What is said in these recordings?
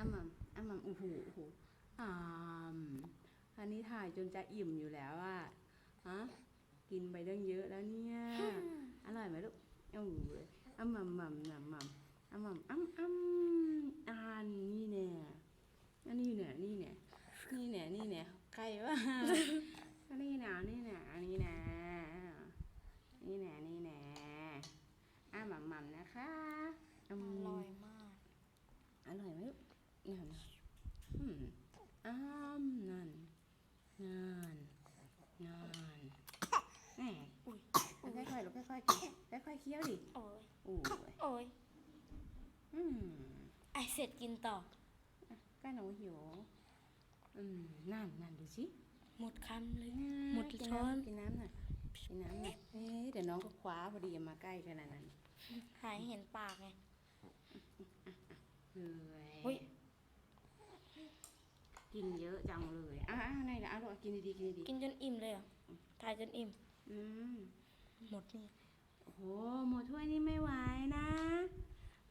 อ้ำมัมอ้ำมัมโอ้โหโอ้โหอ่ามอันนี้ถ่ายจนจะอิ่มอยู่แล้วอะฮะกินไปตั้งเยอะแล้วเนี่ย อร่อยไหมลูกโอ้ยอ้ำมัมมัมมัมมัมอ้ำมัมอ้ำอ้ำอ่านนี่แน่อันนี้เนี่ยนี่เนี่ยนี่เนี่ยนี่เนี่ยใครวะอันนี้นะนี่นะอันนี้นะนี่แน่นี่แน่อ้ามัมมัมนะคะอือมร่อยมาก อร่อยไหมลูกนั่นอืม อ้ามนั่นนั่นนั่นแหมอุ้ยค่อยๆลูกค่อยๆกินค่อยๆเคี้ยวดิโอ้ยโอ้ยโอ้ยอืมไอเสร็จกินต่อก็หนูหิวอืมนั่นนั่นดูสิหมดคำเลยหมดกิช้อนำกินน้ำหน่อยกินน้ำหน่อยเอ๊ะเดี๋ยวน้องก็คว้าพอดีมาใกล้ขนาดนั้นหายเห็นปากไง เลย อุ๊ย กินเยอะจังเลยอะอะไหนนะอะลูกกินดีๆกินดีกินจนอิ่มเลยเหรอถ่ายจนอิ่ม ๆอืมหมดนี่โอ้โหหมดถ้วยนี่ไม่ไหวนะ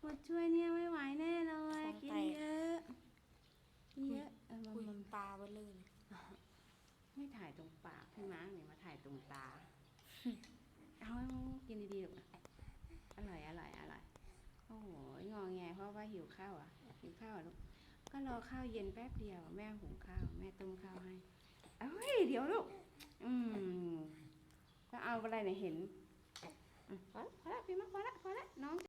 หมดถ้วยเนี่ยไม่ไหวแน่เลยกินเยอะกินเยอะเออมันอุ้ยมันตาเบลเลยไม่ถ่ายตรงปากพี่ม้าเนี่ยมาถ่ายตรงตาเอากินดีๆลูกอร่อยอร่อยอร่อยโอ้โหงอแงเพราะว่าหิวข้าวอะหิวข้าวอะลูก ก็รอข้าวเย็นแป๊บเดียว แม่หุงข้าว แม่ต้มข้าวให้ เอ้ย เดี๋ยวลูก อืมก็เอาอะไรเนี่ยเห็นพอละพอละพี่มาพอละพอละน้อง